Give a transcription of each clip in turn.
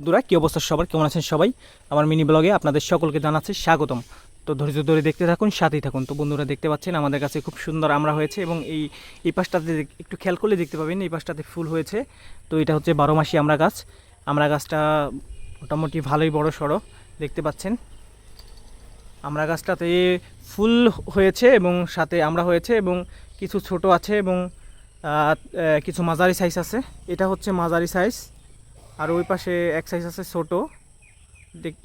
বন্ধুরা, কী অবস্থা সবার? কেমন আছেন সবাই? আমার মিনি ব্লগে আপনাদের সকলকে জানাচ্ছি স্বাগতম। তো ধৈর্য ধরে দেখতে থাকুন, সাথেই থাকুন। তো বন্ধুরা, দেখতে পাচ্ছেন আমাদের কাছে খুব সুন্দর আমরা হয়েছে এবং এই এই পাশটাতে একটু খেয়াল করলে দেখতে পাবেন এই পাশটাতে ফুল হয়েছে। তো এটা হচ্ছে বারো মাসি আমরা গাছ। আমরা গাছটা মোটামুটি ভালোই বড় সড়ো, দেখতে পাচ্ছেন। আমরা গাছটাতে ফুল হয়েছে এবং সাথে আমরা হয়েছে এবং কিছু ছোট আছে এবং কিছু মাঝারি সাইজ আছে। এটা হচ্ছে মাঝারি সাইজ আর ওই পাশে এক সাইজ আছে ছোটো।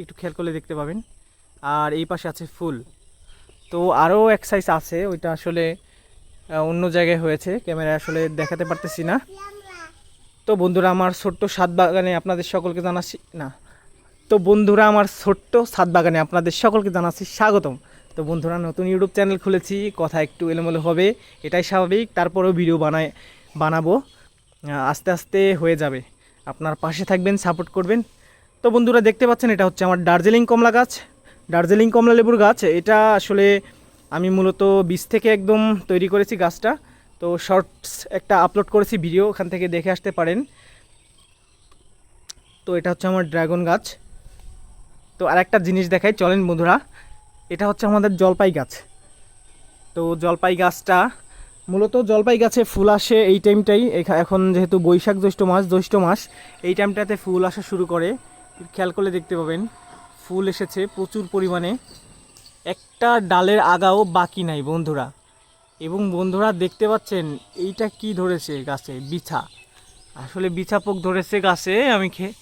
একটু খেয়াল করলে দেখতে পাবেন। আর এই পাশে আছে ফুল। তো আরও এক সাইজ আছে, ওইটা আসলে অন্য জায়গায় হয়েছে। ক্যামেরা আসলে দেখাতে পারতেছি না। তো বন্ধুরা, আমার ছোট্ট সাত বাগানে আপনাদের সকলকে জানাচ্ছি না। তো বন্ধুরা, আমার ছোট্ট সাত বাগানে আপনাদের সকলকে জানাচ্ছি স্বাগতম। তো বন্ধুরা, নতুন ইউটিউব চ্যানেল খুলেছি, কথা একটু এলোমেলো হবে, এটাই স্বাভাবিক। তারপরেও ভিডিও বানায় বানাবো। আস্তে আস্তে হয়ে যাবে। আপনার পাশে থাকবেন সাপোর্ট করবেন। তো বন্ধুরা, দেখতে পাচ্ছেন, এটা হচ্ছে আমার দার্জিলিং কমলা গাছ। দার্জিলিং কমলা লেবুর গাছ, এটা আসলে আমি মূলত বীজ থেকে একদম তৈরি করেছি গাছটা। তো শর্টস একটা আপলোড করেছি ভিডিও, ওখান থেকে দেখে আসতে পারেন। তো এটা হচ্ছে আমার ড্রাগন গাছ। তো আরেকটা জিনিস দেখাই, চলেন বন্ধুরা। এটা হচ্ছে আমাদের জলপাই গাছ। তো জলপাই গাছটা মূলত জলপাই গাছে ফুল আসে এই টাইমটাই। এখা- এখন যেহেতু বৈশাখ জ্যৈষ্ঠ মাস জ্যৈষ্ঠ মাস, এই টাইমটাতে ফুল আসা শুরু করে। খেয়াল করলে দেখতে পাবেন, ফুল এসেছে প্রচুর পরিমাণে। একটা ডালের আগাও বাকি নাই বন্ধুরা। এবং বন্ধুরা দেখতে পাচ্ছেন, এইটা কি ধরেছে গাছে? বিছা। আসলে বিছা পোক ধরেছে গাছে, আমি খেয়ে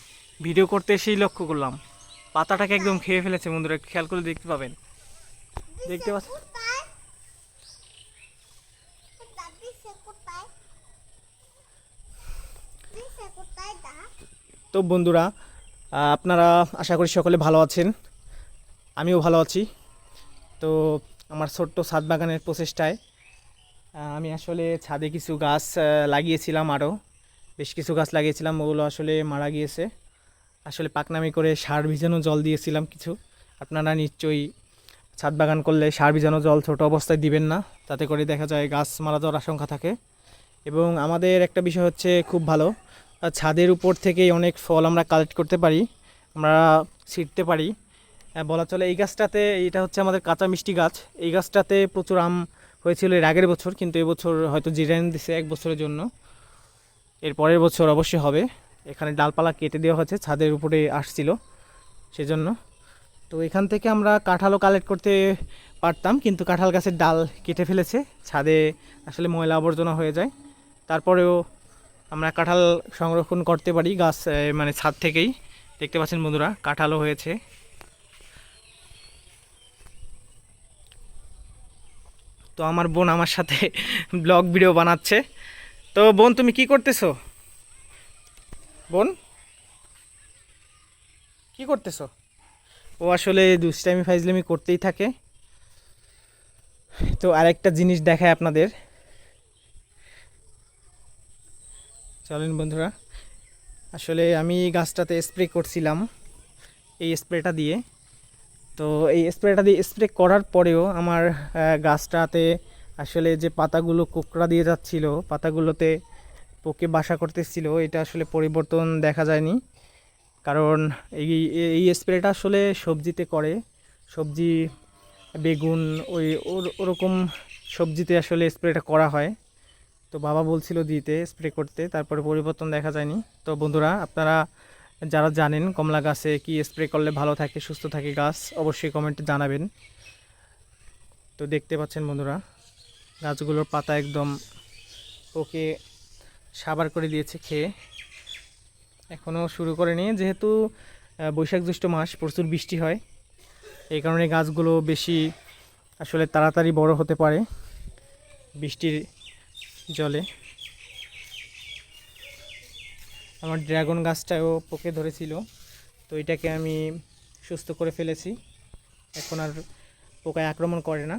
ভিডিও করতে এসেই লক্ষ্য করলাম। পাতাটাকে একদম খেয়ে ফেলেছে বন্ধুরা, খেয়াল করে দেখতে পাবেন। দেখতে পাচ্ছেন? তো বন্ধুরা আপনারা আশা করি সকলে ভালো আছেন। আমিও ভালো আছি। তো আমার ছোট্ট ছাদ বাগানের প্রচেষ্টায় আমি আসলে ছাদে কিছু গাছ লাগিয়েছিলাম আরও। বেশ কিছু গাছ লাগিয়েছিলাম, ওগুলো আসলে মারা গিয়েছে। আসলে পাকনামি করে সার ভিজানো জল দিয়েছিলাম কিছু। আপনারা নিশ্চয়ই ছাদ বাগান করলে সার ভিজানো জল ছোট অবস্থায় দিবেন না, তাতে করে দেখা যায় গাছ মারা যাওয়ার আশঙ্কা থাকে। এবং আমাদের একটা বিষয় হচ্ছে খুব ভালো ছাদের উপর থেকেই অনেক ফল আমরা কালেক্ট করতে পারি, আমরা ছিটতে পারি। বলা চলে এই গাছটাতে, এটা হচ্ছে আমাদের কাঁচা মিষ্টি গাছ। এই গাছটাতে প্রচুর আম হয়েছিল এর আগের বছর, কিন্তু এবছর হয়তো জিরাইন দিছে এক বছরের জন্য। এর পরের বছর অবশ্যই হবে। এখানে ডালপালা কেটে দেওয়া হয়েছে, ছাদের উপরে আসছিল সেজন্য। তো এখান থেকে আমরা কাঁঠালও কালেক্ট করতে পারতাম, কিন্তু কাঁঠাল গাছের ডাল কেটে ফেলেছে। ছাদে আসলে ময়লা আবর্জনা হয়ে যায়। তারপরেও আমরা কাঁঠাল সংরক্ষণ করতে পারি গাছ মানে ছাদ থেকেই। দেখতে পাচ্ছেন বন্ধুরা, কাঁঠালও হয়েছে। তো আমার বোন আমার সাথে ব্লগ ভিডিও বানাচ্ছে। তো বোন, তুমি কি করতেছো? বোন? কি করতেছো? ও আসলে দুষ্টামি ফাইজলামি করতেই থাকে। তো আরেকটা জিনিস দেখায় আপনাদের। চলেন বন্ধুরা। আসলে আমি গাছটাতে স্প্রে করছিলাম, এই স্প্রেটা দিয়ে। তো এই স্প্রেটা দিয়ে স্প্রে করার পরেও আমার গাছটাতে আসলে যে পাতাগুলো কোকড়া দিয়ে যাচ্ছিল, পাতাগুলোতে পোকে বাসা করতেছিল, এটা আসলে পরিবর্তন দেখা যায়নি। কারণ এই এই স্প্রেটা আসলে সবজিতে করে। সবজি, বেগুন, ওই ওর- ওরকম সবজিতে আসলে স্প্রেটা করা হয়। তো বাবা বলছিল দিতে স্প্রে করতে, তারপরে পরিবর্তন দেখা যায়নি। তো বন্ধুরা, আপনারা যারা জানেন কমলা গাছে কি স্প্রে করলে ভালো থাকে, সুস্থ থাকে গাছ, অবশ্যই কমেন্টে জানাবেন। তো দেখতে পাচ্ছেন বন্ধুরা, গাছগুলোর পাতা একদম ওকে সাবার করে দিয়েছে খেয়ে। এখনও শুরু করেনি, যেহেতু বৈশাখ জ্যৈষ্ঠ মাস, প্রচুর বৃষ্টি হয়। এই কারণে গাছগুলো বেশি আসলে তাড়াতাড়ি বড় হতে পারে। বৃষ্টির জলে। আমার ড্রাগন গাছটাও পোকে ধরেছিল, তো এটাকে আমি সুস্থ করে ফেলেছি। এখন আর পোকায় আক্রমণ করে না।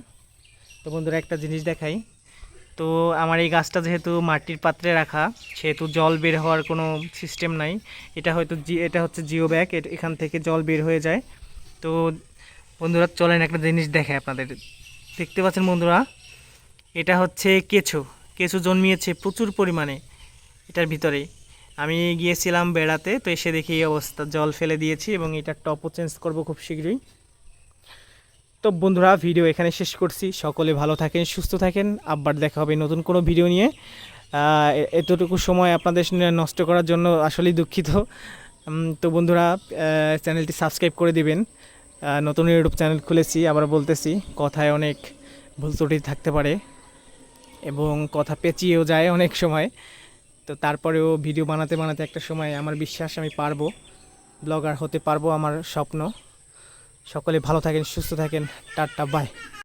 তো বন্ধুরা, একটা জিনিস দেখাই। তো আমার এই গাছটা যেহেতু মাটির পাত্রে রাখা, সেহেতু জল বের হওয়ার কোনো সিস্টেম নাই। এটা হয়তো জি, এটা হচ্ছে জিও ব্যাগ এখান থেকে জল বের হয়ে যায়। তো বন্ধুরা, চলেন একটা জিনিস দেখায় আপনাদের। দেখতে পাচ্ছেন বন্ধুরা, এটা হচ্ছে কেঁচো। কেঁচো জন্মিয়েছে প্রচুর পরিমাণে এটার ভিতরে। আমি গিয়েছিলাম বেড়াতে, তো এসে দেখি এই অবস্থা। জল ফেলে দিয়েছি এবং এটা টপও চেঞ্জ করব খুব শীঘ্রই। তো বন্ধুরা, ভিডিও এখানে শেষ করছি। সকলে ভালো থাকেন, সুস্থ থাকেন। আবার দেখা হবে নতুন কোনো ভিডিও নিয়ে। এতটুকু সময় আপনাদের নষ্ট করার জন্য আসলেই দুঃখিত। তো বন্ধুরা চ্যানেলটি সাবস্ক্রাইব করে দিবেন। নতুন ইউটিউব চ্যানেল খুলেছি, আবার বলতেছি, কথায় অনেক ভুল ত্রুটি থাকতে পারে। এবং কথা পেঁচিয়েও যায় অনেক সময়। তো তারপরেও ভিডিও বানাতে বানাতে একটা সময় আমার বিশ্বাস আমি পারব। ব্লগার হতে পারব আমার স্বপ্ন। সকলে ভালো থাকেন, সুস্থ থাকেন। Tata bye